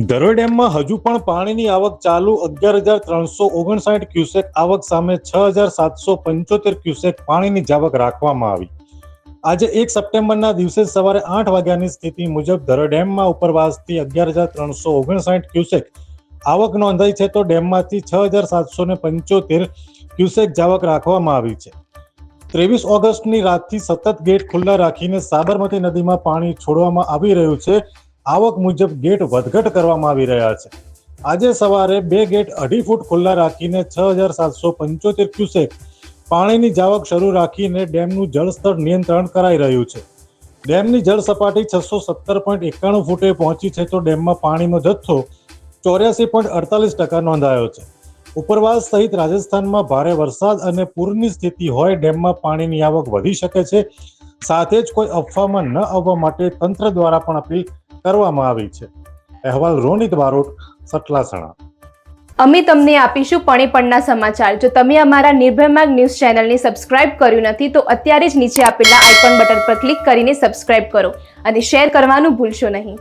ધરોઈ ડેમમાં હજુ પણ પાણીની આવક ચાલુ અગિયાર હજાર ત્રણસો ઓગણસાઠ ક્યુસેક આવક સામે છ હજાર સાતસો પંચોતેર ક્યુસેક પાણીની જાવક રાખવામાં આવી. આજે એક સપ્ટેમ્બરના દિવસે સવારે આઠ વાગ્યાની સ્થિતિ મુજબ ધરોઈ ડેમમાં ઉપરવાસથી અગિયાર હજાર ત્રણસો ઓગણસાઠ ક્યુસેક આવક નોંધાઈ છે તો ડેમમાંથી છ હજાર સાતસો ને પંચોતેર ક્યુસેક જાવક રાખવામાં આવી છે. ત્રેવીસ ઓગસ્ટની રાતથી સતત ગેટ ખુલ્લા રાખીને સાબરમતી નદીમાં પાણી છોડવામાં આવી રહ્યું છે. આવક મુજબ ગેટ વધઘટ કરવામાં આવી રહ્યા છે. આજે સવારે બે ગેટ અઢી ફૂટ ખુલ્લા રાખીને છ હજાર સાતસો પંચોતેર ક્યુસેક પાણીની જાવક શરૂ રાખીને ડેમનું જળસ્તર નિયંત્રણ કરાઈ રહ્યું છે. ડેમની જળ સપાટી છસો સત્તર પોઈન્ટ એકાણું ફૂટે પહોંચી છે તો ડેમમાં પાણીનો જથ્થો ચોર્યાસી પોઈન્ટ અડતાલીસ ટકા નોંધાયો છે. ઉપરવાસ સહિત રાજસ્થાનમાં ભારે વરસાદ અને પૂરની સ્થિતિ હોય ડેમમાં પાણીની આવક વધી શકે છે. સાથે જ કોઈ અફવામાં ન આવવા માટે તંત્ર દ્વારા પણ અપીલ કરવામાં આવી છે. અહેવાલ રોનિત બારોટ સટલાસણા અમે તમને આપીશું પણેપણના સમાચાર. જો તમે અમારા નિર્ભય ન્યૂઝ ચેનલને સબસ્ક્રાઇબ કર્યું નથી, તો અત્યારે જ નીચે આપેલા આઇકોન બટન પર ક્લિક કરીને સબસ્ક્રાઇબ કરો અને શેર કરવાનું ભૂલશો નહીં.